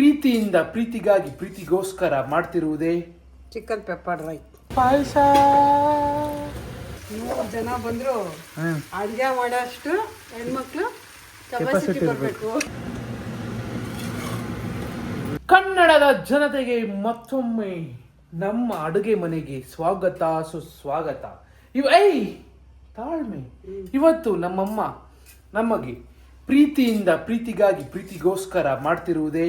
ಪ್ರೀತಿಯಿಂದ ಪ್ರೀತಿಗಾಗಿ ಪ್ರೀತಿಗೋಸ್ಕರ ಮಾಡ್ತಿರುವುದೇ? ಚಿಕನ್ ಪೆಪ್ಪರ್ ರೈ ಪಾಯಸ. ನೂರು ಜನ ಬಂದ್ರು ಅಡುಗೆ ಮಾಡೋಷ್ಟು ಹೆಣ್ಮಕ್ಳು ಕೆಪಾಸಿಟಿ ಬರಬೇಕು ಕನ್ನಡದ ಜನತೆಗೆ ಮತ್ತೊಮ್ಮೆ ನಮ್ಮ ಅಡುಗೆ ಮನೆಗೆ ಸ್ವಾಗತ ಸುಸ್ವಾಗತ. ಇವ ಐ ತಾಳ್ಮೆ. ಇವತ್ತು ನಮ್ಮಮ್ಮ ನಮಗೆ ಪ್ರೀತಿಯಿಂದ ಪ್ರೀತಿಗಾಗಿ ಪ್ರೀತಿಗೋಸ್ಕರ ಮಾಡ್ತಿರುವುದೇ?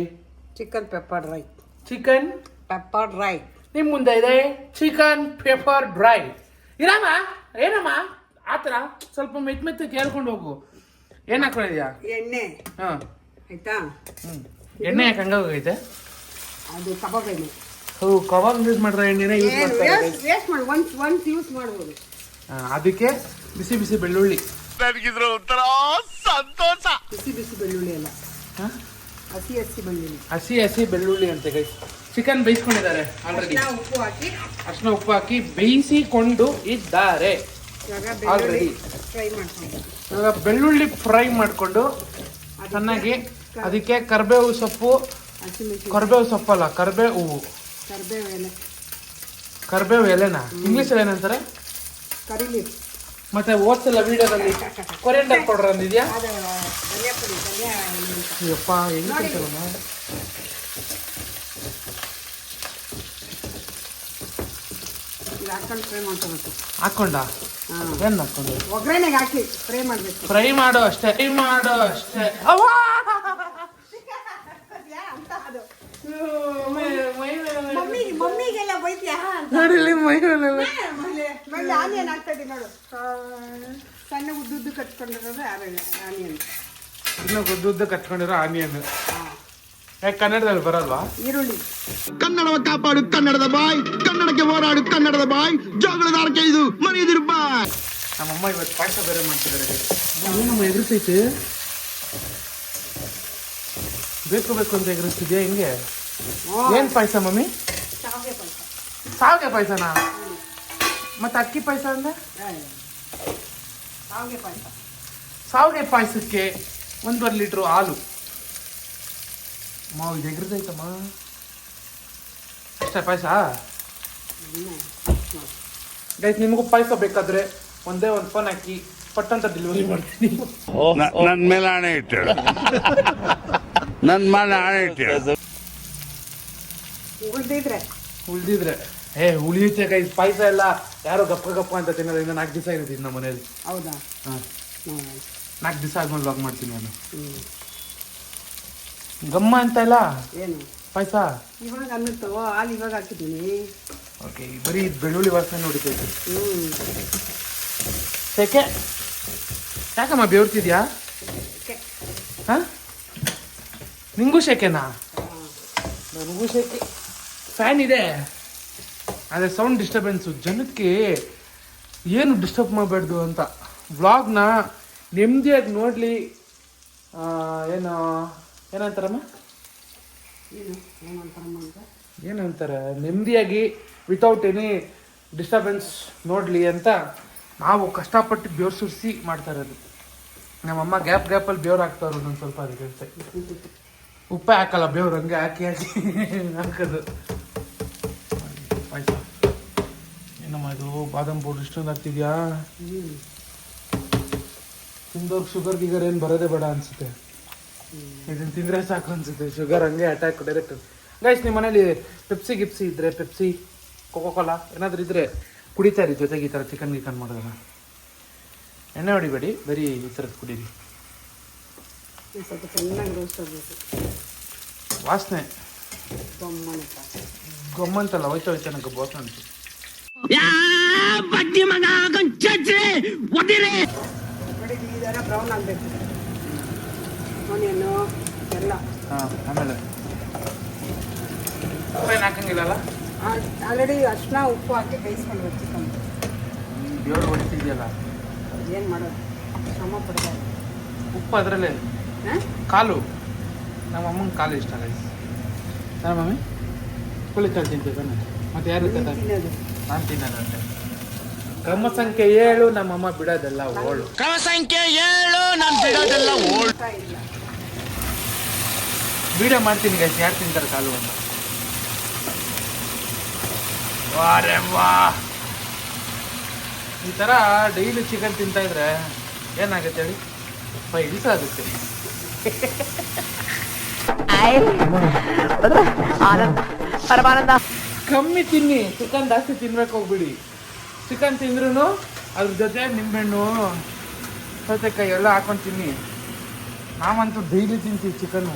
Chicken pepper dry chicken pepper dry ನಿಮ್ಮ ಮುಂದೆ ಇದೆ ಚಿಕನ್ ಪೆಪ್ಪರ್ ಡ್ರೈ ಇರಮ್ಮ ಏನಮ್ಮ ಆತರ ಸ್ವಲ್ಪ ಮೆತ್ ಮೆತ್ತ ಕೇಳ್ಕೊಂಡು ಹೋಗು. ಏನು ಹಾಕೊಂಡಿದ್ಯಾ ಎಣ್ಣೆ. ಹಾಂ. ಆಯ್ತಾ? ಹ್ಮ್. ಎಣ್ಣೆ ಯಾಕೆ ಹಂಗಾಗೈತೆ ಅದು ಕಬಾಬ್ ಎಣ್ಣೆ. ಹೋ ಕಬಾಬ್ ಯೂಸ್ ಮಾಡ್ರೆ ಎಣ್ಣೆನೇ ಯೂಸ್ ಏನು ಮಾಡ್ತಾರೆ ವೇಸ್ಟ್ ಮಾಡಿ. ಒನ್ಸ್ ಒನ್ಸ್ ಯೂಸ್ ಮಾಡ್ಬೋದು. ಹಾ, ಅದಕ್ಕೆ ಬಿಸಿ ಬಿಸಿ ಬೆಳ್ಳುಳ್ಳಿ. ಬಿಸಿ ಬಿಸಿ ಬೆಳ್ಳುಳ್ಳಿ ಅಲ್ಲ. ಹಾ? ಹಸಿ ಹಸಿ ಬೆಳ್ಳುಳ್ಳಿ. ಹಸಿ ಹಸಿ ಬೆಳ್ಳುಳ್ಳಿ ಅಂತೆ ಗೈ ಚಿಕನ್ ಬೇಯಿಸ್ಕೊಂಡಿದ್ದಾರೆ ಆಲ್ರೆಡಿ ಉಪ್ಪು ಹಾಕಿ. ಅರ್ಶಿನ ಉಪ್ಪು ಹಾಕಿ ಬೇಯಿಸಿಕೊಂಡು ಇದ್ದಾರೆ. ಆಲ್ರೆಡಿ ಫ್ರೈ ಮಾಡ್ಕೊಂಡು. ಇವಾಗ ಬೆಳ್ಳುಳ್ಳಿ ಫ್ರೈ ಮಾಡಿಕೊಂಡು ಚೆನ್ನಾಗಿ ಅದಕ್ಕೆ ಕರ್ಬೇವು ಸೊಪ್ಪು ಕರ್ಬೇವು ಸೊಪ್ಪಲ್ಲ ಕರ್ಬೇವು ಹೂವು. ಕರಿಬೇವು ಎಲೆ. ಕರ್ಬೇವು ಎಲೆನಾ? ಇಂಗ್ಲೀಷಲ್ಲಿ ಏನಂತಾರೆ? ಕರಿ ಲೀಫ್ ಮತ್ತೆ ಓದ್ಸಲ ವಿಡಿಯೋದಲ್ಲಿ ಕೊರಿಯಂಡರ್ ಪೌಡರ್ ಅಂದಿದ್ಯಾ? ಅದು ಹೆಂಗೆ ಹೆಂಗ್ ಹಾಕೊಂಡು? ಫ್ರೈ ಮಾಡ್ಕೋಬೇಕು ಹಾಕೊಂಡ ಏನ್ ಹಾಕೊಂಡು ಒಗ್ಗರಣೆಗೆ ಹಾಕಿ ಫ್ರೈ ಮಾಡಬೇಕು. ಫ್ರೈ ಮಾಡೋ ಅಷ್ಟೇ ಫ್ರೈ ಮಾಡೋ ಅಷ್ಟೇ. ಅವ್ವಾ! ಮಮ್ಮಿ ಮಮ್ಮಿಗೆಲ್ಲ ಬೈತ್ಯಾ ನೋಡಿಲ್ಲಿ ಮೈ ಮೇಲೆಲ್ಲ. ಮೇಲೆ ಆನಿಯನ್ ಹಾಕ್ತಾ ಇದ್ದೀನಿ ನೋಡು. ಸಣ್ಣ ಉದ್ದುದ್ದು ಕಟ್ಕೊಂಡಿರೋದು ಆನಿಯನ್. ಇನ್ನು ಉದ್ದುದ್ದ ಕಟ್ಕೊಂಡಿರೋ ಆನಿಯನ್ ಯಾಕೆ ಕನ್ನಡದಲ್ಲಿ ಬರಲ್ವಾ? ಈರುಳ್ಳಿ. ಕನ್ನಡವ ಕಾಪಾಡು ಕನ್ನಡದ ಬಾಯ್. ಕನ್ನಡಕ್ಕೆ ಹೋರಾಡು ಕನ್ನಡದ ಬಾಯ್. ಜೋಗಳದ ಆರ್ಕೆ ಇದು ಮನೆಯದಿರು ಬಾಯ್. ನಮ್ಮಮ್ಮ ಇವತ್ತು ಪಾಯಸ ಬೇರೆ ಮಾಡ್ತಿದ್ದಾರೆ. ನಮ್ಮ ಎದುರಿಸೈತೆ ಬೇಕು ಬೇಕು ಅಂತ ಎದುರಿಸ್ತಿದ್ಯಾ ಹೆಂಗೆ? ಏನ್ ಪಾಯಸ ಮಮ್ಮಿ? ಶಾವಿಗೆ ಪಾಯಸ. ಸಾವಿಗೆ ಪಾಯಸನಾ? ಮತ್ತೆ ಅಕ್ಕಿ ಪಾಯಸ ಅಂದ್ರೆ? ಶಾವಿಗೆ ಪಾಯಸ. ಸಾವಿಗೆ ಪಾಯಸಕ್ಕೆ ಒಂದೂವರೆ ಲೀಟ್ರು ಹಾಲು. ಮಾವು ಇದು ಎಗ್ರದೈತಮ್ಮ ಅಷ್ಟೇ ಪಾಯಸ? ಗೈಸ್ ನಿಮಗೂ ಪಾಯಸ ಬೇಕಾದ್ರೆ ಒಂದೇ ಒಂದು ಫೋನ್ ಹಾಕಿ ಪಟ್ಟಂತ ಡೆಲಿವರಿ ಮಾಡ್ತೀನಿ. ನನ್ನ ನನ್ ಮೇಲೆ ಹಣೆ ನನ್ನ ಮೇಲೆ ಹಣೆ ಉಳ್ದಿದ್ರೆ. ಉಳ್ದಿದ್ರೆ. ಏ ಉಳಿಯುತ್ತೆ ಕೈ ಪಾಯಸ ಎಲ್ಲ ಯಾರೋ ಗಪ್ಪ ಗಪ್ಪ ಅಂತ ತಿನ್ನೋದ್ರಿಂದ ನಾಲ್ಕು ದಿವಸ ಇರುತ್ತೆ ನಮ್ಮ ಮನೇಲಿ ಹೌದಾ? ಹಾಂ. ನಾಲ್ಕು ದಿವಸ ಆದ್ಮೇಲೆ ಲಾಗ್ ಮಾಡ್ತೀನಿ ನಾನು. ಗಮ್ಮ ಅಂತ ಇಲ್ಲ? ಏನು? ಪಾಯಸ? ಇವಾಗ ಅನ್ನಿಸ್ತವ ಹಾಲು ಇವಾಗ ಹಾಕಿದ್ದೀನಿ. ಓಕೆ ಬರೀ ಬೆಳ್ಳುಳ್ಳಿ ವಾಸನೆ ನೋಡಿತೈತೆ ಹ್ಮ್. ಸೆಕೆ ಯಾಕಮ್ಮ ಬೆವರ್ತಿದ್ಯಾ? ಓಕೆ ಹಾ? ನಿಂಗೂ ಶೆಕೆನಾ ನನಗೂ ಶೆಕೆ ಫ್ಯಾನ್ ಇದೆ. ಅದೇ ಸೌಂಡ್ ಡಿಸ್ಟರ್ಬೆನ್ಸು ಜನಕ್ಕೆ ಏನು ಡಿಸ್ಟರ್ಬ್ ಮಾಡಬಾರ್ದು ಅಂತ. ವ್ಲಾಗ್ನ ನೆಮ್ಮದಿಯಾಗಿ ನೋಡಲಿ ಏನು ಏನಂತಾರಮ್ಮ? ಏನಂತಾರೆ? ನೆಮ್ಮದಿಯಾಗಿ ವಿತೌಟ್ ಎನಿ ಡಿಸ್ಟರ್ಬೆನ್ಸ್ ನೋಡಲಿ ಅಂತ ನಾವು ಕಷ್ಟಪಟ್ಟು ಬೆವ್ರು ಸುರಿಸಿ ಮಾಡ್ತಾ ಇರೋದು. ನಮ್ಮಮ್ಮ ಗ್ಯಾಪ್ ಗ್ಯಾಪಲ್ಲಿ ಬೆವ್ರು ಹಾಕ್ತಾವ್ರು ಒಂದೊಂದು ಸ್ವಲ್ಪ ಅದಕ್ಕೆ ಉಪ್ಪೇ ಹಾಕಲ್ಲ ಬೆವ್ರು ಹಂಗೆ ಹಾಕಿ ಹಾಕಿ ಹಾಕೋದು. ಪಾಯ್ಸ. ಏನಮ್ಮ ಇದು? ಬಾದಾಮ್ ಪೌಡ್ರ್ ಇಷ್ಟೊಂದು ಹಾಕ್ತಿದ್ಯಾ? ಹ್ಮ್ ತಿಂದವ್ರಿಗೆ ಶುಗರ್ ಗಿಗರ್ ಏನು ಬರೋದೇ ಬೇಡ ಅನ್ಸುತ್ತೆ. ಇದನ್ನ ತಿಂದ್ರೆ ಸಾಕು ಅನ್ಸುತ್ತೆ. ಶುಗರ್ ಹಂಗೆ ಅಟ್ಯಾಕ್ ಡೈರೆಕ್ಟ್ ಗೈಸ್ ನಿಮ್ಮ ಮನೇಲಿ ಪೆಪ್ಸಿ ಗಿಪ್ಸಿ ಇದ್ರೆ ಪೆಪ್ಸಿ ಕೋಕೋ ಕೋಲಾ ಏನಾದರೂ ಇದ್ರೆ ಕುಡಿತಾರೆ ಜೊತೆಗೆ ಈ ಥರ ಚಿಕನ್ ಗಿಕನ್ ಮಾಡಿದಾಗ. ಎಣ್ಣೆ ಹೊಡಿಬೇಡಿ ಬರೀ ಈ ಥರದ್ದು ಕುಡೀರಿ. ಇದು ಸ್ವಲ್ಪ ಚೆನ್ನಾಗಿ ರೋಸ್ಟ್ ಆಗಬೇಕು. ವಾಸನೆ. ಗೊಮ್ಮಂತಲ್ಲ ಹೋಯ್ತಾ ಹೋಯ್ತಾ ನಂಗೆ ಬೋಸ್ ಅನ್ಸು ನೋಡಿ ಈ ಥರ ಬ್ರೌನ್ ಆಗಬೇಕು. ಆನಿಯನ್ನು ಎಲ್ಲ. ಹಾಂ ಆಮೇಲೆ. ಉಪ್ಪೇನು ಹಾಕಂಗಿಲ್ಲಲ್ಲ? ಆಲ್ರೆಡಿ ಅರ್ಶಿನ ಉಪ್ಪು ಹಾಕಿ ಬೇಯಿಸ್ಕೊಂಡು ಚಿಕನ್ ದೇವ್ರು ಹೊಡಿತಿದ್ಯಲ್ಲ. ಏನು ಮಾಡೋದು? ಶ್ರಮ ಪಡ್ತಾರೆ. ಉಪ್ಪು ಅದರಲ್ಲೇ? ಕಾಲು? ನಮ್ಮ ಅಮ್ಮನ ಕಾಲು ಇಷ್ಟ ಗೈಸ್ ಸರ್ ಮಮ್ಮಿ? ಕುಳಿತಾಳೆ ತಿಂತಿದ್ದಾನೆ ಮತ್ತೆ ಯಾರು ತಿನ್ನೋದು. ನಾನು ತಿನ್ನೋದಂತೆ ಕ್ರಮ ಸಂಖ್ಯೆ ಏಳು ನಮ್ಮಮ್ಮ ಬಿಡೋದೆಲ್ಲ ಓಳು. ಕ್ರಮ ಸಂಖ್ಯೆ ಏಳು ನಾನು ಬಿಡೋದೆಲ್ಲ ಓಳು. ವಿಡಿಯೋ ಮಾಡ್ತೀನಿ ಗೈಸ್ ಯಾರು ತಿಂತಾರೆ ಕಾಲು ಒಂದು ವಾರೆ ವಾ. ಈ ಥರ ಡೈಲಿ ಚಿಕನ್ ತಿಂತಾ ಇದ್ರೆ ಏನಾಗುತ್ತೆ ಹೇಳಿ? ಫೈಲ್ಸ್ ಆಗುತ್ತೆ. ಆನಂದ ಪರಮಾನಂದ. ಕಮ್ಮಿ ತಿನ್ನಿ ಚಿಕನ್ ಜಾಸ್ತಿ ತಿನ್ಬೇಕು ಹೋಗ್ಬಿಡಿ ಚಿಕನ್ ತಿಂದ್ರೂ ಅದ್ರ ಜೊತೆ ನಿಂಬೆಹಣ್ಣು ಸೌತೆಕಾಯಿ ಎಲ್ಲ ಹಾಕೊಂಡು ತಿನ್ನಿ ನಾವಂತೂ ಡೈಲಿ ತಿಂತೀವಿ ಚಿಕನ್ನು.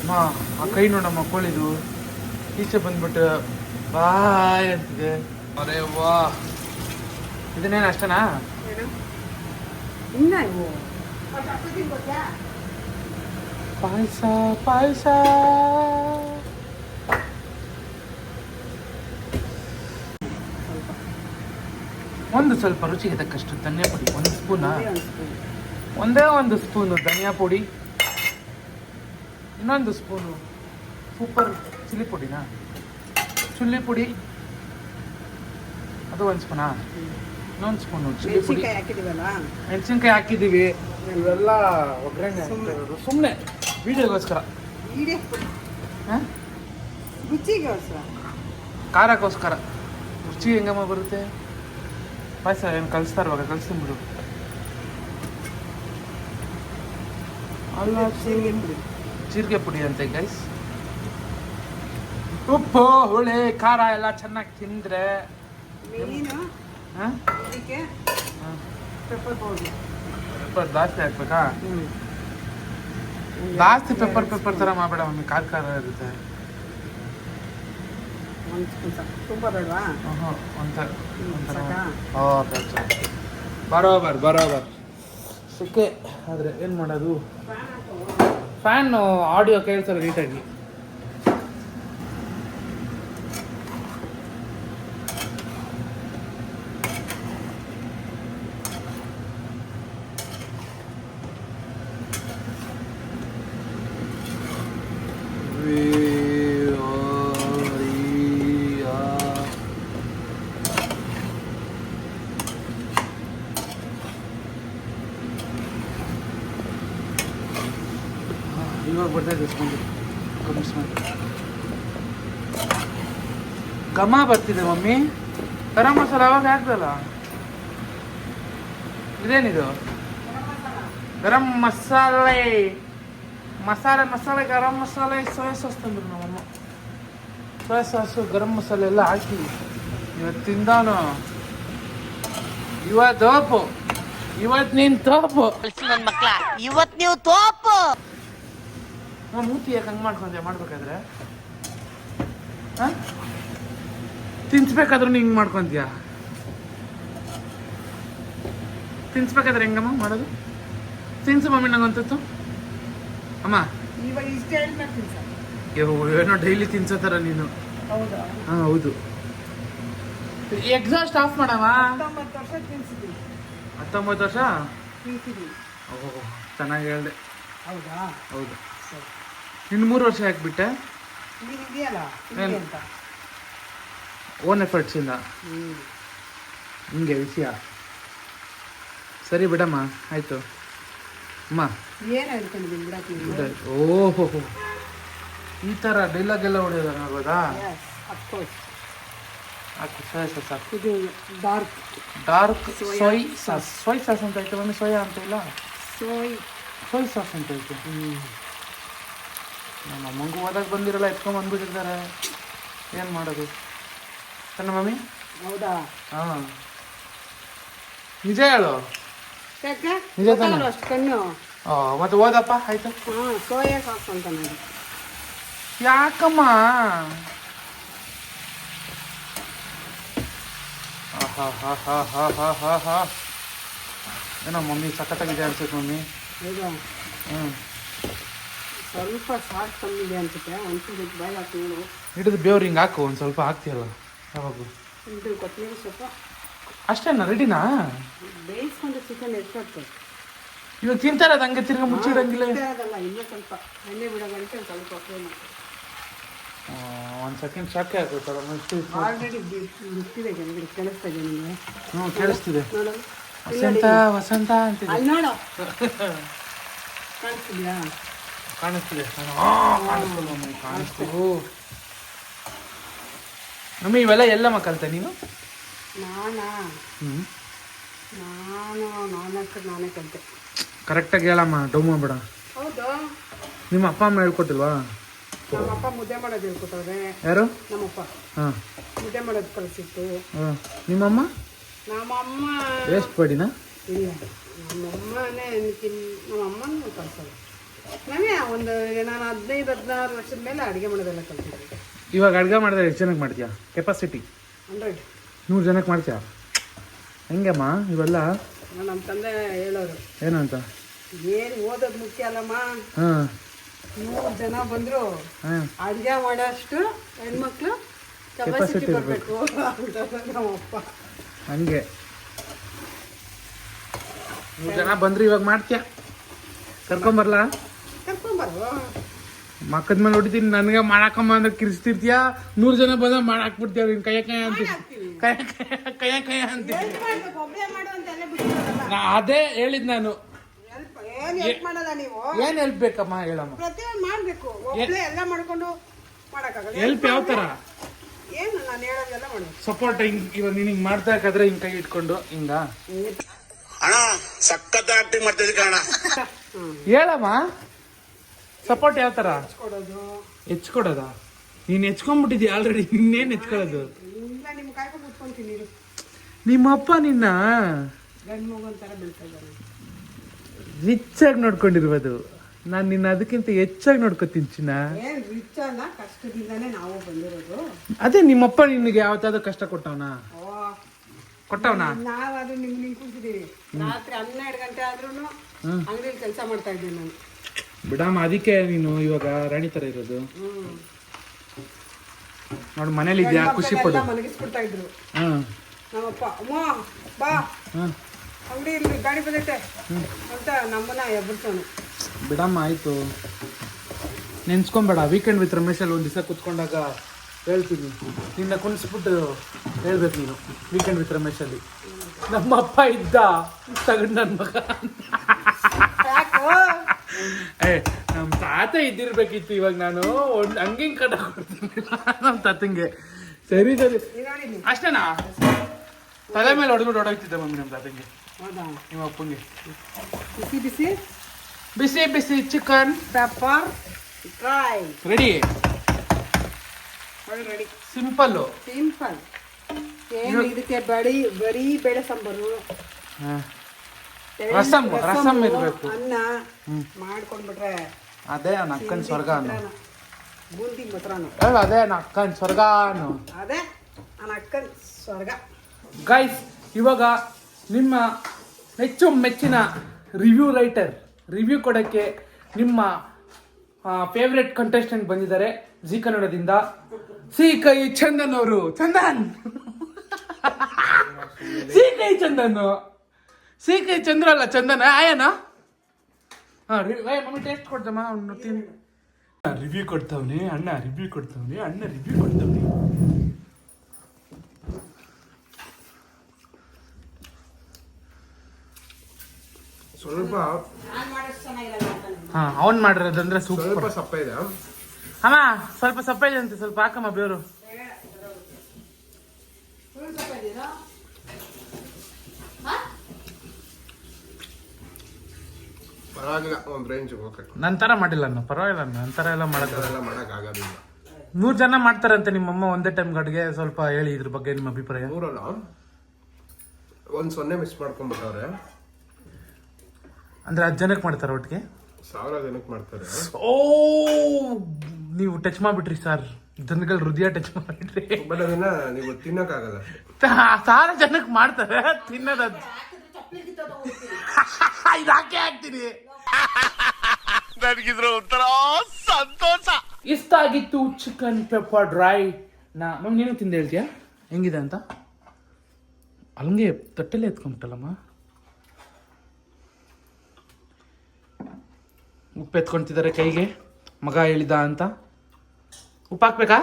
ಅಮ್ಮ ಆ ಕೈ ನೋಡಮ್ಮ ಕೋಳಿದು. ಈಚೆ ಬಂದ್ಬಿಟ್ಟು ಬಾಯ್ ಅಂತಿದೆ. ಅರೆ ವಾ. ಇದನ್ನೇನು ಅಷ್ಟನಾ ಏನು ಇನ್ನ ಇವು ಮತ್ತೆ ಅಪ್ಪ ತಿನ್ಬೋದ್ಯಾ? ಪಾಯಸ ಪಾಯಸ. ಒಂದು ಸ್ವಲ್ಪ ರುಚಿಗೆ ತಕ್ಕಷ್ಟು ಧನಿಯಾ ಪುಡಿ ಒಂದು ಸ್ಪೂನ. ಒಂದ್. ಒಂದೇ ಸ್ಪೂನು. ಧನಿಯಾ ಪುಡಿ. ಇನ್ನೊಂದು ಸ್ಪೂನು ಸೂಪರ್ ಚಿಲ್ಲಿ ಪುಡಿನಾ? ಚಿಲ್ಲಿ ಪುಡಿ. ಅದು ಒಂದು ಸ್ಪೂನಾ? ಇನ್ನೊಂದು ಸ್ಪೂನು ಚಿಲ್ಲಿ ಪುಡಿ. ಮೆಣಸಿನ್ಕಾಯಿ ಹಾಕಿದ್ದೀವಿ. ಇವೆಲ್ಲ ಒಗ್ಗರಣೆ ಸುಮ್ಮನೆ ವಿಡಿಯೋಗೋಸ್ಕರ. ಹಾಂ? ರುಚಿಗೆ ಅವಸರ ಖಾರಕ್ಕೋಸ್ಕರ. ರುಚಿ ಹೆಂಗಮ್ಮ ಬರುತ್ತೆ? ಪಾಯಸ ಏನು ಕಲಿಸ್ತಾರ ಇವಾಗ ಕಲಿಸ್ತೀನಿ ಅಲ್ಲ ಜೀರಿಗೆ ಪುಡಿ ಅಂತೆ ಗೈಸ್ ಉಪ್ಪು ಹುಳಿ ಖಾರ ಎಲ್ಲ ಚೆನ್ನಾಗಿ ತಿಂದ್ರೆ ಪೆಪ್ಪರ್ ಜಾಸ್ತಿ ಹಾಕ್ಬೇಕಾ? ಜಾಸ್ತಿ ಪೇಪರ್ ಪೇಪರ್ ಥರ ಮಾಡಬೇಡ ಒಂದು ಖಾರ ಖಾರ ಇರುತ್ತೆ ತುಂಬ ಬೇಡವಾ? ಒಂಥರ? ಓಕೆ ಬರೋಬರ್ ಬರೋಬರ್. ಸುಕ್ಕೆ ಆದರೆ ಏನು ಮಾಡೋದು? ಫ್ಯಾನ್ ಆಡಿಯೋ ಕೇಳ್ತಾರೆ ನೀಟಾಗಿ ಸ್ಮೆಲ್ ಘಮ ಬರ್ತಿದೆ ಮಮ್ಮಿ. ಗರಂ ಮಸಾಲ ಅವಾಗ ಹಾಕ್ದಲ್ಲ? ಇದೇನಿದು? ಗರಂ ಮಸಾಲೆ. ಮಸಾಲೆ ಮಸಾಲೆ, ಗರಂ ಮಸಾಲೆ, ಸೋಯಾ ಸಾಸ್ ತಂದ್ರು ನಮ್ಮಮ್ಮ ಸೋಯಾ ಸಾಸು, ಗರಂ ಮಸಾಲೆ ಎಲ್ಲ ಹಾಕಿ ಇವತ್ತು ತಿಂದಾನು. ಇವತ್ತು ಇವತ್ತು ನೀನು ತೋಪು. ನನ್ನ ಮಕ್ಕಳ ಇವತ್ ನೀವು ತೋಪು. ನಾವು ಮೂತಿ ಯಾಕೆ ಹಂಗೆ ಮಾಡ್ಕೊಂಡೆ? ಮಾಡ್ಬೇಕಾದ್ರೆ? ಹಾಂ? ತಿನ್ಸ್ಬೇಕಾದ್ರೂ ಹಿಂಗೆ ಮಾಡ್ಕೊಂತೀಯ? ತಿನ್ಸ್ಬೇಕಾದ್ರೆ ಹೆಂಗಮ್ಮ ಮಾಡೋದು? ತಿನ್ಸು ಮಮ್ಮಿ ನಂಗೊಂತತ್ತು ಅಮ್ಮ. ಇವಾಗ ಇಷ್ಟ ಏನೋ ಡೈಲಿ ತಿನ್ಸೋ ಥರ ನೀನು. ಹೌದಾ? ಹಾಂ ಹೌದು. ಎಕ್ಸಾಸ್ಟ್ ಆಫ್ ಮಾಡವ ಹತ್ತೊಂಬತ್ತು ವರ್ಷ ಓಹೋ ಚೆನ್ನಾಗಿ ಹೇಳ್ದೆ. ಹೌದಾ? ಹೌದು. ಸರಿ. ಇನ್ನು ಮೂರು ವರ್ಷ ಅಂತ. ಓನ್ ಎಫರ್ಟ್ಸಿಂದ ಹ್ಞೂ ಹಿಂಗೆ ವಿಷಯ. ಸರಿ ಬಿಡಮ್ಮ ಆಯಿತು. ಅಮ್ಮ. ಓಹೋ. ಈ ಥರ ಡೈಲಾಗ್ ಎಲ್ಲ ಹೊಡೆಯೋದ ನೋಡ್ಬೋದಾ ಹಾಕು ಸೋಯಾ ಸಾಸ್ ಹಾಕು ಇದು dark dark soy. Sauce. Soy sauce ಅಂತ ಐತೆ ಒಮ್ಮೆ ಸೋಯಾ ಅಂತ ಇಲ್ಲ? ಸೋಯ್. ಸೋಯ್ ಸಾಸ್ ಅಂತ ಐತೆ. ನಮ್ಮ ಅಮ್ಮಂಗೂ ಹೋದಾಗ ಬಂದಿರಲ್ಲ ಎತ್ಕೊಂಡ್ ಬಂದ್ಬಿಟ್ಟಿದ್ದಾರೆ ಏನು ಮಾಡೋದು? ಸಣ್ಣ ಮಮ್ಮಿ ಹೌದಾ? ಹಾಂ. ನಿಜ ಹೇಳು. ನಿಜ ತಾನೆ? ಕಣ್ಣು. ಓ ಮತ್ತೆ ಓದಪ್ಪ ಆಯ್ತು. ಹಾಂ ಸೋಯಾ ಸಾಸ್ ಅಂತ ಯಾಕಮ್ಮ. ಏನೋ ಮಮ್ಮಿ ಸಖತ್ತಾಗಿದೆ ಅನ್ಸುತ್ತೆ ಮಮ್ಮಿ. ಹೌದಾ? ಹ್ಞೂ ಸ್ವಲ್ಪ ಸಾಲ್ಟ್ ಕಮ್ಮಿದೆ ಅನ್ಸುತ್ತೆ. ಒಂಚೂರು ಬಾಯ್ ಹಾಕಿ ನೋಡು. ಹಿಡಿದು ಬೇವ್ರು ಹಿಂಗೆ ಹಾಕು ಒಂದು ಸ್ವಲ್ಪ ಹಾಕ್ತೀಯಲ್ಲ ಯಾವಾಗಲೂ ಇದು ಕೊತ್ತಂಬರಿ ಸ್ವಲ್ಪ ಅಷ್ಟೇನಾ ರೆಡಿನಾ? ಬೇಯಿಸ್ಕೊಂಡು ಚಿಕನ್ ಎಷ್ಟೊತ್ತು ಇವಾಗ ಅದು ಹಂಗೆ ತಿರ್ಗಿ ಮುಚ್ಚಿಡಂಗಿಲ್ಲ? ಅದಲ್ಲ ಇನ್ನೂ ಸ್ವಲ್ಪ ಎಣ್ಣೆ ಬಿಡೋ ಗಂಟೆ ಒಂದು ಸ್ವಲ್ಪ ಫ್ರೈ ಮಾಡಿ ಒಂದು ಸೆಕೆಂಡ್ ಶಾಕೆ ಹಾಕುತ್ತಲ್ಲ ಆಲ್ರೆಡಿ ಬಿಟ್ಟಿದೆ ಜನಗಳಿಗೆ ಕೇಳಿಸ್ತಾ ಇದೆ ನಿಮಗೆ. ಹ್ಞೂ ಕೇಳಿಸ್ತಿದೆ. ವಸಂತ ವಸಂತ ಅಂತಿದೆ. ಅಲ್ಲಿ ನೋಡು. ಕಾಣಿಸ್ತಿದ್ಯಾ? ಕಾಣಿಸ್ತಿದೆ. ಆ, ಕಾಣಿಸ್ತು ಮಮ್ಮಿ, ಇವೆಲ್ಲ ಎಲ್ಲಮ್ಮ ಕಲಿತೆ ನೀನು? ನಾನಾ? ನಾನು ನಾಲ್ಕು ನಾನೇ ಕಲಿತೆ ಕರೆಕ್ಟಾಗಿ ಹೇಳಮ್ಮ ಡೌ ಮಾಡ್ಬೇಡ. ಹೌದು? ನಿಮ್ಮ ಅಪ್ಪ ಅಮ್ಮ ಹೇಳ್ಕೊಟ್ಟಿಲ್ವಾ? ನಮ್ಮಪ್ಪ ಮುದ್ದೆ ಮಾಡೋದು ಹೇಳ್ಕೊಟ್ಟವ್ರೆ. ಯಾರು? ನಮ್ಮಪ್ಪ ಹಾಂ. ಮುದ್ದೆ ಮಾಡೋದು ಕಲಿಸಿತ್ತು ಹಾಂ. ನಿಮ್ಮಮ್ಮ? ನಮ್ಮಮ್ಮ ವೇಸ್ಟ್ ಪಡಿನಾ ಇಲ್ಲ. ನಮ್ಮಮ್ಮನೇ ತಿನ್ ನಮ್ಮಮ್ಮನೂ ಕಲಿಸೋದು ನಾನೇ ಒಂದು ನಾನು ಹದಿನೈದು ಹದಿನಾರು ವರ್ಷದ ಮೇಲೆ ಅಡುಗೆ ಮಾಡೋದೆಲ್ಲ ಕಲ್ತಿದ್ದೆ ಇವಾಗ ಅಡುಗೆ ಮಾಡಿದ್ರೆ ಎಷ್ಟು ಜನಕ್ಕೆ ಮಾಡ್ತೀಯಾ? ಕೆಪಾಸಿಟಿ ಹಂಡ್ರೆಡ್ ನೂರು ಜನಕ್ಕೆ ಮಾಡ್ತೀಯಾ? ಹೆಂಗಮ್ಮ ಇವೆಲ್ಲ? ನಮ್ಮ ತಂದೆ ಹೇಳೋರು. ಏನಂತ? ಏನು ಓದೋದು ಮುಖ್ಯ ಅಲ್ಲಮ್ಮ? ಹಾಂ. ನೂರು ಜನ ಬಂದರು. ಹಾಂ. ಅಡುಗೆ ಮಾಡೋಷ್ಟು ಹೆಣ್ಮಕ್ಳು ಕೆಪಾಸಿಟಿ ಬರಬೇಕು ಅಂತ ನಮ್ಮಪ್ಪ ಹಂಗೆ. ನೂರು ಜನ ಬಂದ್ರೆ ಇವಾಗ ಮಾಡ್ತೀಯಾ? ಕರ್ಕೊಂಬರ್ಲಾ ಕರ್ಕೊಂಬರು ಮಕ್ಕದ ಮೇಲೆ ಹೊಡಿತೀನಿ ನನಗೆ ಮಾಡಾಕಮ್ಮ ಅಂದ್ರೆ ಕಿರಿಸ್ತಿರ್ತೀಯ? ನೂರು ಜನ ಬಂದ ಮಾಡಾಕ್ಬಿಡ್ತೀಯ ಅವ್ರು ಕೈ ಕೈ ಅಂತ. ಕೈ ಕೈ ಕೈ ಕೈಯ ಅಂತ. ಅದೇ ಹೇಳಿದ್ ನಾನು. ಏನು ಹೆಲ್ಪ್ ಮಾಡಲ್ಲ ನೀವು? ಏನ್ ಹೆಲ್ಪ್ ಬೇಕಮ್ಮ ಹೇಳಮ್ಮ? ಮಾಡಬೇಕು. ಎಲ್ಲ ಮಾಡ್ಕೊಂಡು ಹೆಲ್ಪ್ ಯಾವ ತರ? ಏನು ನಾನು ಹೇಳೋದೆಲ್ಲ ಮಾಡಬೇಕು ಸಪೋರ್ಟ್ ಹಿಂಗ್ ಇವಾಗ ನೀನ್ ಹಿಂಗ್ ಮಾಡ್ತಾ ಇರ್ಬೇಕಾದ್ರೆ ಹಿಂಗ್ ಕೈ ಇಟ್ಕೊಂಡು ಹಿಂಗ? ಅಣ್ಣ ಸಖತ್ ಆಕ್ಟಿಂಗ್ ಮಾಡ್ತಿದ್ದೆ ಕಣ ಹೇಳಮ್ಮ. ಸಪೋರ್ಟ್ ಯಾವ ತರ? ಹೆಚ್ಕೊಡೋದಾ? ನೀನ್ ಹೆಚ್ಕೊಂಡ್ಬಿಟ್ಟಿದ್ಯಾ ಆಲ್ರೆಡಿ ಇನ್ನೇನ್ ಹೆಚ್ಕೊಳ್ಳೋದು? ನಿಮ್ಮಪ್ಪ ನಿನ್ನ? ಥರ ರಿಚ್ ಆಗಿ ನೋಡ್ಕೊಂಡಿರ್ಬೋದು ನಾನ್ ನಿನ್ನ ಅದಕ್ಕಿಂತ ಹೆಚ್ಚಾಗಿ ನೋಡ್ಕೊತೀನಿ ಚಿನ್ನ. ನಾವು ಅದೇ ನಿಮ್ಮಪ್ಪ ನಿನಗೆ ಯಾವತ್ತಾದ್ರೂ ಕಷ್ಟ ಕೊಟ್ಟವನ? ಕೊಟ್ಟವನ? ನಾವಾದ್ರೂ ನಿಮ್ಗೆ ರಾತ್ರಿ ಹನ್ನೆರಡು ಗಂಟೆ ಆದ್ರೂ ಅಂಗಡಿಯಲ್ಲಿ ಕೆಲಸ ಮಾಡ್ತಾ ಇದ್ದೀನಿ ನಾನು. ಬಿಡಮ್ಮ ಅದಕ್ಕೆ ನೀನು ಇವಾಗ ರಾಣಿ ತರ ಇರೋದು. ನೋಡು ಮನೇಲಿ ಇದ್ಯಾ? ಖುಷಿ ಪಡು. ಮಲಗಿಸ್ಬಿಡ್ತಾ ಇದ್ರು. ಹಾ. ನಮ್ಮಪ್ಪ ಅಮ್ಮ ಬಾ. ಹಾ. ಅಂಗಡಿ ಇಲ್ಲಿ ಗಾಡಿ ಬಂದೈತೆ. ಅಂತ ನಮ್ಮನ್ನ ಎಬ್ಬರ್ಸೋನು ಬಿಡಮ್ಮ ಆಯ್ತು. ನೆನ್ಸ್ಕೊಂಬೇಡ. ವೀಕೆಂಡ್ ವಿತ್ ರಮೇಶಲ್ಲಿ ಒಂದು ದಿವಸ ಕುತ್ಕೊಂಡಾಗ ಹೇಳ್ತೀನಿ. ನಿನ್ನ ಕುಣಿಸ್ಬಿಟ್ಟು ಹೇಳ್ಬೇಕು ನೀನು ವೀಕೆಂಡ್ ವಿತ್ ರಮೇಶಲ್ಲಿ ನಮ್ಮ ಅಪ್ಪ ಇದ್ದ ತಗೊಂಡು ನನ್ನ ಮಗ ಏ ನಮ್ಮ ತಾತ ಇದ್ದಿರ್ಬೇಕಿತ್ತು ಇವಾಗ ನಾನು. ಒಂದು ಹಂಗಿಂಗ್ ಕಟ ಕೊಡ್ತೀನಿ. ನಮ್ಮ ತಾತಂಗೆ. ಸರಿ ಸರಿ. ಅಷ್ಟೇನಾ? ತಲೆ ಮೇಲೆ ಹೊಡೆದ್ಬಿಟ್ಟು ಹೊಡೋಗ್ತಿದ್ದೆ ಮಮ್ಮಿ ನಮ್ಮ ತಾತಂಗೆ. ನಿಮ್ಮ ಅಪ್ಪಂಗೆ. ಬಿಸಿ ಬಿಸಿ? ಬಿಸಿ ಬಿಸಿ chicken pepper fry ready ready simple simple ಏನು ಇದಕ್ಕೆ ಬಡಿ ಬರೀ ಬೇಳೆ ಸಾಂಬಾರು? ತೆಳು ರಸಮ್, ರಸಮ್ ಇರ್ಬೇಕು. ಅನ್ನ ಮಾಡ್ಕೊಂಡ್ಬಿಟ್ರೆ ಅದೇ ನನ್ನ ಅಕ್ಕನ ಸ್ವರ್ಗ ಅನ್ನು. ಬೂಂದಿ ಮೊಸರನ್ನ ಅದೇ ನನ್ನ ಅಕ್ಕನ ಸ್ವರ್ಗ ಅನ್ನು ಅದೇ ನನ್ನ ಅಕ್ಕನ ಸ್ವರ್ಗ. ಗೈಸ್ ಇವಾಗ ನಿಮ್ಮ ಹೆಚ್ಚು ಮೆಚ್ಚಿನ ರಿವ್ಯೂ ರೈಟರ್ ರಿವ್ಯೂ ಕೊಡೋಕ್ಕೆ ನಿಮ್ಮ ಫೇವ್ರೆಟ್ ಕಂಟೆಸ್ಟೆಂಟ್ ಬಂದಿದ್ದಾರೆ ಜಿ ಕನ್ನಡದಿಂದ. ಸಿ ಕೈ ಚಂದನ್ ಅವರು. Chandan! C K Chandan C ಕೈ ಚಂದ್ರ ಅಲ್ಲ ಚಂದನ? ಆಯನ? ಹಾ ಮಮ್ಮಿ ಟೇಸ್ಟ್ ಕೊಡ್ತಮ್ಮ ಅವ್ನು ತಿನ್ ರಿವ್ಯೂ ಕೊಡ್ತಾವ್ನಿ ಅಣ್ಣ ರಿವ್ಯೂ ಕೊಡ್ತಾವ್ನಿ ಅಣ್ಣ ರಿವ್ಯೂ ಕೊಡ್ತಾವ್ನಿ. ಸ್ವಲ್ಪ ಹಾಂ ಅವನ್ ಮಾಡಿರೋದಂದ್ರೆ ಸೂಪರ್ ಸ್ವಲ್ಪ ಸಪ್ಪ ಇದೆ. ಅಮ್ಮ ಸ್ವಲ್ಪ ಸಪ್ಪ ಇದೆ ಅಂತೆ ಸ್ವಲ್ಪ ಹಾಕಮ್ಮ ಬೇರು ಸುಳ್ಳು ಸ್ವಲ್ಪ ಇದೆಯಾ? ಪರವಾಗಿಲ್ಲ ಒಂದು ರೇಂಜ್ ನನ್ನ ತರ ಮಾಡಿಲ್ಲ ನಾನು ಪರವಾಗಿಲ್ಲ ನನ್ನ ನಂತರ ಎಲ್ಲ ಮಾಡೋದು ಅದೆಲ್ಲ ಆಗೋದಿಲ್ಲ ನೂರ್ ಜನ ಮಾಡ್ತಾರಂತೆ ನಿಮ್ಮಮ್ಮ ಒಂದೇ ಟೈಮ್ ಗಡ್ಗೆ ಸ್ವಲ್ಪ ಹೇಳಿ ಇದ್ರ ಬಗ್ಗೆ ನಿಮ್ಮ ಅಭಿಪ್ರಾಯ. ನೂರಲ್ಲ ಒಂದ್ ಸೊನ್ನೆ ಮಿಸ್ ಮಾಡ್ಕೊಂಡ್ಬಿಟ್ಟವ್ರೆ. ಅಂದ್ರೆ ಹತ್ತು ಜನಕ್ಕೆ ಮಾಡ್ತಾರ ಒಟ್ಟಿಗೆ? ಸಾವಿರ ಜನಕ್ಕೆ ಮಾಡ್ತಾರೆ. ಓ ನೀವು ಟಚ್ ಮಾಡ್ಬಿಟ್ರಿ ಸರ್ ಜನಗಳ ಹೃದಯ ಟಚ್ ಮಾಡ್ಬಿಟ್ರಿ ಬಟ್ ಅದನ್ನ ನೀವು ತಿನ್ನಕ್ಕಾಗಲ್ಲ. ಸಾವಿರ ಜನಕ್ಕೆ ಮಾಡ್ತಾರೆ ತಿನ್ನೋದು ಇದಾಕೆ ಹಾಕ್ತೀನಿ ನನಗಿದ್ರ ಒಂಥರ ಸಂತೋಷ. ಇಷ್ಟ ಆಗಿತ್ತು ಚಿಕನ್ ಪೆಪ್ಪರ್ ಡ್ರೈ ನಾ ಮ್ಯಾಮ್ ನೀನು ತಿಂದು ಹೇಳ್ತೀಯಾ? ಹೆಂಗಿದೆ ಅಂತ? ಹಂಗೆ ತಟ್ಟೆಲ್ಲೇ ಎತ್ಕೊಂಬಿಟ್ಟಲ್ಲಮ್ಮ ಉಪ್ಪು ಎತ್ಕೊಂತಿದ್ದಾರೆ ಕೈಗೆ. ಮಗ ಹೇಳಿದ ಅಂತ. ಉಪ್ಪು ಹಾಕ್ಬೇಕಾ?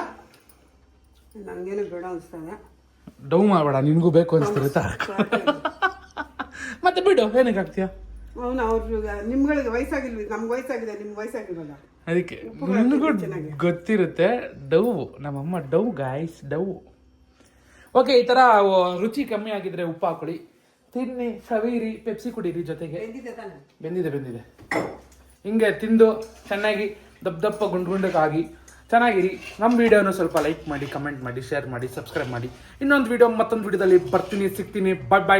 ನನಗೇನು ಬೇಡ ಅನಿಸ್ತದೆ. ಡೌ ಮಾಡಬೇಡ ನಿನಗೂ ಬೇಕು ಅನಿಸ್ತಿರುತ್ತೆ. ಮತ್ತೆ ಬಿಡು ಏನಕ್ಕೆ ಹಾಕ್ತೀಯ? ಅವನು ಅವ್ರು ನಿಮ್ಗಳಿಗೆ ವಯಸ್ಸಾಗಿಲ್ವಿ ನಮ್ಗೆ ವಯಸ್ಸಾಗಿದೆ ನಿಮ್ಗೆ ವಯಸ್ಸಾಗಿಲ್ವಲ್ಲ? ಅದಕ್ಕೆ ನಿನಗೂ ಗೊತ್ತಿರುತ್ತೆ ಡವ್ ನಮ್ಮಮ್ಮ ಡವ್ ಗಾಯ್ಸ್ ಡವ್ ಓಕೆ ಈ ಥರ ರುಚಿ ಕಮ್ಮಿ ಆಗಿದ್ರೆ ಉಪ್ಪು ಹಾಕೊಳ್ಳಿ. ತಿನ್ನಿ ಸವೀರಿ ಪೆಪ್ಸಿ ಕುಡೀರಿ ಜೊತೆಗೆ. ಬೆಂದಿದೆ ಬೆಂದಿದೆ ಬೆಂದಿದೆ. ಹಿಂಗೆ ತಿಂದು ಚೆನ್ನಾಗಿ ದಪ್ಪ ದಪ್ಪ ಗುಂಡು ಗುಂಡಕ್ಕಾಗಿ ಚೆನ್ನಾಗಿರಿ. ನಮ್ಮ ವಿಡಿಯೋನು ಸ್ವಲ್ಪ ಲೈಕ್ ಮಾಡಿ ಕಮೆಂಟ್ ಮಾಡಿ ಶೇರ್ ಮಾಡಿ ಸಬ್ಸ್ಕ್ರೈಬ್ ಮಾಡಿ. ಇನ್ನೊಂದು ವಿಡಿಯೋ ಮತ್ತೊಂದು ವಿಡಿಯೋದಲ್ಲಿ ಬರ್ತೀನಿ ಸಿಗ್ತೀನಿ. ಬಾಯ್ ಬಾಯ್